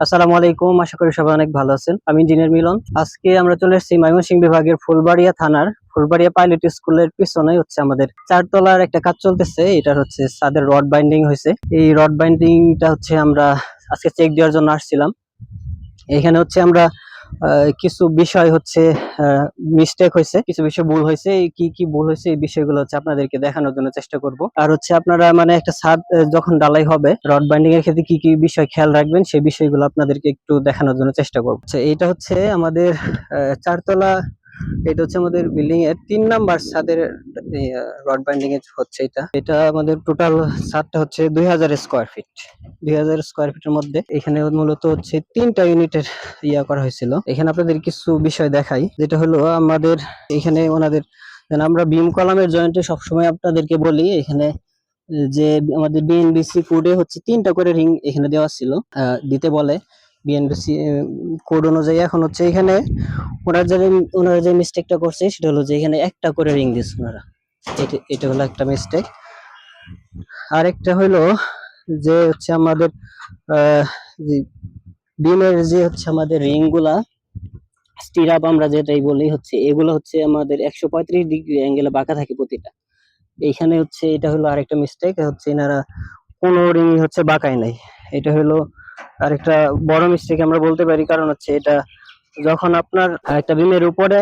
আসসালামু আলাইকুম, আশা করি সবাই অনেক ভালো আছেন। আমি ইঞ্জিনিয়ার মিলন। আজকে আমরা চলে এসেছি ময়মনসিংহ বিভাগের ফুলবাড়িয়া থানার। ফুলবাড়িয়া পাইলট স্কুলের পিছনে হচ্ছে আমাদের চারতলার একটা কাজ চলতেছে। এটা হচ্ছে ছাদের রড বাইন্ডিং হয়েছে। এই রড বাইন্ডিংটা হচ্ছে আমরা আজকে চেক দেওয়ার জন্য আসছিলাম। এখানে হচ্ছে আমরা কিছু বিষয় হচ্ছে মিস্টেক হয়েছে, কিছু বিষয় ভুল হয়েছে কি কি ভুল হয়েছে এই বিষয়গুলো হচ্ছে আপনাদেরকে দেখানোর জন্য চেষ্টা করব। আর হচ্ছে আপনারা মানে একটা ছাদ যখন ডালাই হবে রড বাইন্ডিং এর ক্ষেত্রে কি কি বিষয় খেয়াল রাখবেন, সেই বিষয়গুলো আপনাদেরকে একটু দেখানোর জন্য চেষ্টা করব। এটা এইটা হচ্ছে আমাদের চারতলা এটা হচ্ছে আমাদের বিল্ডিং এর তিন নাম্বার ছাদের রড বাইন্ডিং এর হচ্ছে এটা। এটা আমাদের টোটাল ছাদটা হচ্ছে দুই হাজার স্কোয়ার ফিট দুই হাজার স্কোয়ার ফিটের মধ্যে এখানে মূলত হচ্ছে তিনটা ইউনিটের ইয়া করা হয়েছিল। এখানে আপনাদের কিছু বিষয় দেখাই। যেটা হলো আমাদের এখানে ওনাদের আমরা বিম কলামের জয়েন্টে সবসময় আপনাদেরকে বলি, এখানে যে আমাদের বিএনবিসি কোডে হচ্ছে তিনটা করে রিং এখানে দেওয়া ছিল। দিতে বলে। বিএনবিসি কোড অনুযায়ী এখন হচ্ছে এখানে ওনারা যে ওনারা যে মিস্টেকটা করছে, সেটা হলো যে এখানে একটা করে রিং দিচ্ছে ওনারা। এটা এটা হলো একটা মিস্টেক আরেকটা হলো যে হচ্ছে আমাদের বিমের যে হচ্ছে আমাদের রিংগুলা স্টিরাপ আমরা যেটাই বলি হচ্ছে, এগুলো হচ্ছে আমাদের একশো পঁয়ত্রিশ ডিগ্রি অ্যাঙ্গেলে বাঁকা থাকে প্রতিটা। এইখানে হচ্ছে এটা হলো আরেকটা মিস্টেক হচ্ছে এনারা কোনো রিং হচ্ছে বাঁকায় নাই। এটা হলো আরেকটা বড় মিস্টেক আমরা বলতে পারি, কারণ হচ্ছে এটা যখন আপনার একটা বিমের উপরে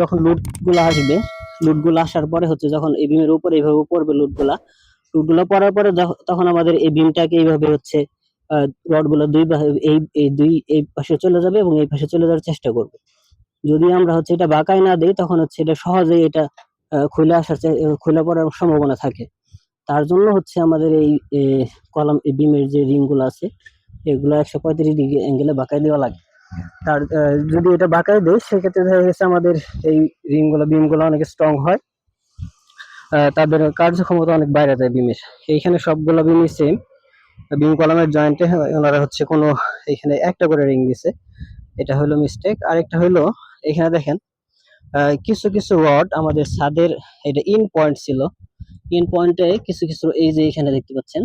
যখন লুটগুলো আসবে লুটগুলো আসার পরে হচ্ছে যখন এই বিমের উপরে এইভাবে পড়বে লুটগুলা লুট পড়ার পরে তখন আমাদের এই বিমটাকে এইভাবে হচ্ছে রডগুলো দুই এই এই দুই, এই পাশে চলে যাবে এবং এই পাশে চলে যাওয়ার চেষ্টা করবে। যদি আমরা হচ্ছে এটা বাঁকায় না দিই, তখন হচ্ছে এটা সহজেই এটা খুলে আসার খুলে পড়ার সম্ভাবনা থাকে। তার জন্য হচ্ছে আমাদের এই কলাম বিমের যে রিংগুলো আছে, এগুলো একশো পঁয়ত্রিশ ডিগ্রি অ্যাঙ্গেলে বাঁকায় দেওয়া লাগে। তার যদি এটা বাঁকায় দেয় সেক্ষেত্রে দেখা গেছে আমাদের এই রিং বিমগুলো বিম অনেক স্ট্রং হয়। তাদের কার্যক্ষমতা অনেক বাইরে যায় বিমের। এইখানে সবগুলো বিমই সেম বিম কলামের জয়েন্টে ওনারা হচ্ছে কোনো, এখানে একটা করে রিং দিছে। এটা হলো মিস্টেক আরেকটা হলো, এখানে দেখেন কিছু কিছু রড আমাদের ছাদের এটা ইন পয়েন্ট ছিল। ইন পয়েন্টে কিছু কিছু এই যে এখানে দেখতে পাচ্ছেন,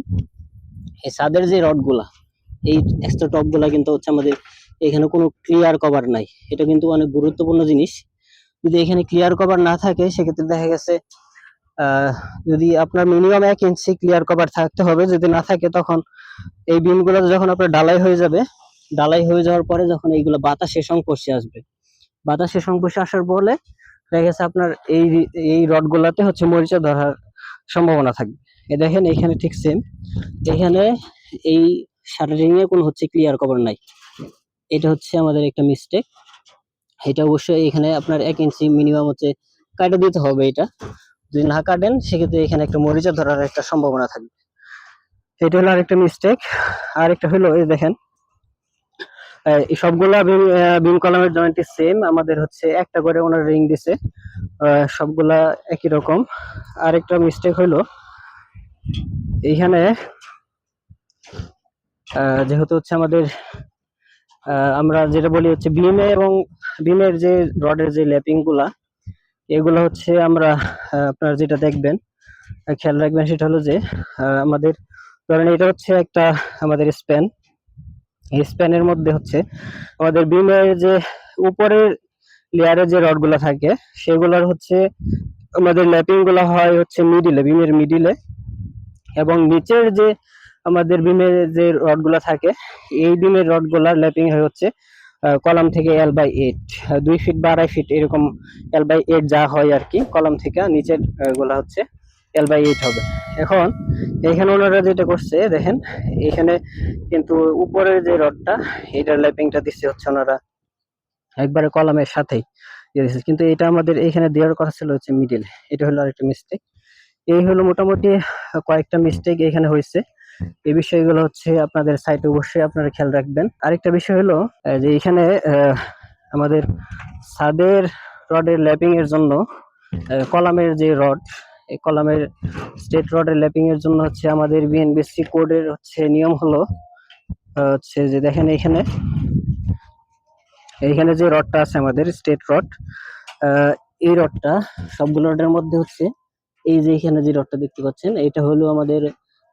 এই ছাদের যে রডগুলা, এই এক্সট্রা টপগুলা কিন্তু হচ্ছে আমাদের এখানে কোনো ক্লিয়ার কভার নাই। এটা কিন্তু অনেক গুরুত্বপূর্ণ জিনিস। যদি এখানে ক্লিয়ার কভার না থাকে, সেক্ষেত্রে দেখা গেছে যদি আপনার মিনিমাম এক ইঞ্চি ক্লিয়ার কভার থাকতে হবে, যদি না থাকে তখন এই বিমগুলো যখন আপনার ডালাই হয়ে যাবে ডালাই হয়ে যাওয়ার পরে যখন এইগুলো বাতাসে সংস্পর্শে আসবে বাতাসে সংস্পর্শে আসার পরে দেখা গেছে আপনার এই এই রড গুলাতে হচ্ছে মরিচা ধরার সম্ভাবনা থাকবে। এ দেখেন এখানে ঠিক সেম এখানে এই শাটারিং এ কোনো হচ্ছে ক্লিয়ার কভার নাই। এটা হচ্ছে আমাদের একটা মিস্টেক এটা অবশ্যই এখানে আপনার এক ইঞ্চি মিনিমাম হচ্ছে কাটে দিতে হবে এটা। যদি না কাটেন, সেক্ষেত্রে এখানে একটা মরিচা ধরার একটা সম্ভাবনা থাকবে। এটা হলো আরেকটা মিস্টেক আরেকটা হলো, এই দেখেন সবগুলা বিম কলামের জয়েন্টই সেম আমাদের হচ্ছে একটা করে ওনার রিং দিছে। সবগুলা একই রকম। আরেকটা মিস্টেক হলো এইখানে যেহেতু হচ্ছে আমাদের আমরা যেটা বলি হচ্ছে বিমে এবং বিমের যে রডের যে ল্যাপিংগুলা, এগুলো হচ্ছে আমরা আপনার যেটা দেখবেন খেয়াল রাখবেন সেটা হলো যে আমাদের, ধরেন এটা হচ্ছে একটা আমাদের স্প্যান স্প্যানের মধ্যে হচ্ছে আমাদের বিমের যে উপরের লেয়ারে যে রডগুলো থাকে, সেগুলোর হচ্ছে আমাদের ল্যাপিংগুলো হয় হচ্ছে মিডিলে বিমের মিডিলে এবং নিচের যে আমাদের বিমের যে রডগুলো থাকে, এই বিমের রডগুলার ল্যাপিং হয় হচ্ছে কলাম থেকে এল বাই এইট দুই ফিট বা আড়াই ফিট এরকম এল বাই এইট যা হয় আর কি, কলাম থেকে নিচেরগুলা হচ্ছে এল বাই এইট হবে। এখন এখানে ওনারা যেটা করছে, দেখেন এখানে কিন্তু উপরের যে রডটা এটার ল্যাপিংটা দিচ্ছে হচ্ছে ওনারা একবারে কলামের সাথেই। কিন্তু এটা আমাদের এখানে দেওয়ার কথা ছিল হচ্ছে মিডিল এটা হলো আরেকটা মিস্টেক এই হলো মোটামুটি কয়েকটা মিস্টেক এখানে হয়েছে। এই বিষয়গুলো হচ্ছে আপনাদের সাইটে অবশ্যই আপনারা খেয়াল রাখবেন। আরেকটা বিষয় হলো যে এখানে আমাদের ছাদের রডের ল্যাপিং এর জন্য কলামের যে রড কলামের স্টেট রডের ল্যাপিং এর জন্য হচ্ছে আমাদের বিএনবিসি কোডের হচ্ছে নিয়ম হলো হচ্ছে যে দেখেন এখানে এইখানে যে রডটা আছে আমাদের স্টেট রড এই রডটা সবগুলো রডের মধ্যে হচ্ছে এই যে এখানে যে রডটা দেখতে পাচ্ছেন এটা হলো আমাদের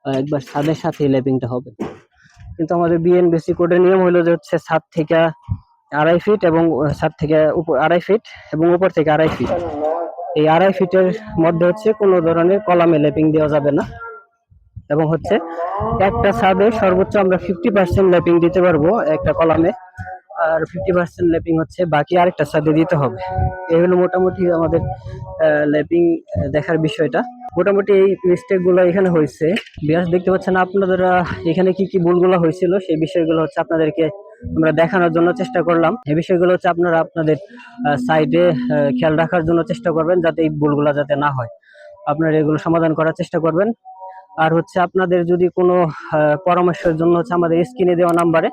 একবার ছাদের সাথে ল্যাপিংটা হবে। কিন্তু আমাদের বিএনবিসি কোডের নিয়ম হলো যে হচ্ছে ছাদ থেকে আড়াই ফিট এবং ছাদ থেকে আড়াই ফিট এবং উপর থেকে আড়াই ফিট এই আড়াই ফিটের মধ্যে হচ্ছে কোনো ধরনের কলামে লেপিং দেওয়া যাবে না। এবং হচ্ছে একটা ছাদে সর্বোচ্চ আমরা ফিফটি পার্সেন্ট লেপিং দিতে পারব একটা কলামে। আর ফিফটি পার্সেন্ট লেপিং হচ্ছে বাকি আরেকটা ছাদে দিতে হবে। এই হলো মোটামুটি আমাদের লেপিং দেখার বিষয়টা। মোটামুটি এই মিস্টেকগুলো এখানে হয়েছে। বিয়াস দেখতে পাচ্ছেন আপনারা এখানে কি কি ভুলগুলো হয়েছিল? সেই বিষয়গুলো হচ্ছে আপনাদেরকে আমরা দেখানোর জন্য চেষ্টা করলাম। এই বিষয়গুলো হচ্ছে আপনারা আপনাদের সাইডে খেয়াল রাখার জন্য চেষ্টা করবেন যাতে এই ভুলগুলো যাতে না হয়। আপনারা এগুলো সমাধান করার চেষ্টা করবেন। আর হচ্ছে আপনাদের যদি কোনো পরামর্শের জন্য হচ্ছে আমাদের স্ক্রিনে দেওয়া নাম্বারে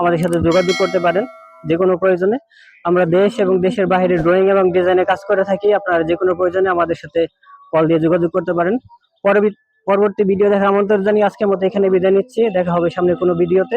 আমাদের সাথে যোগাযোগ করতে পারেন, যে কোনো প্রয়োজনে। আমরা দেশ এবং দেশের বাইরে ড্রয়িং এবং ডিজাইনে কাজ করে থাকি, আপনারা যে কোনো প্রয়োজনে আমাদের সাথে কল দিয়ে যোগাযোগ করতে পারেন। পরবর্তী ভিডিও দেখার আমন্ত্রণ জানিয়ে আজকের মতো এখানে বিদায় নিচ্ছি। দেখা হবে সামনে কোনো ভিডিওতে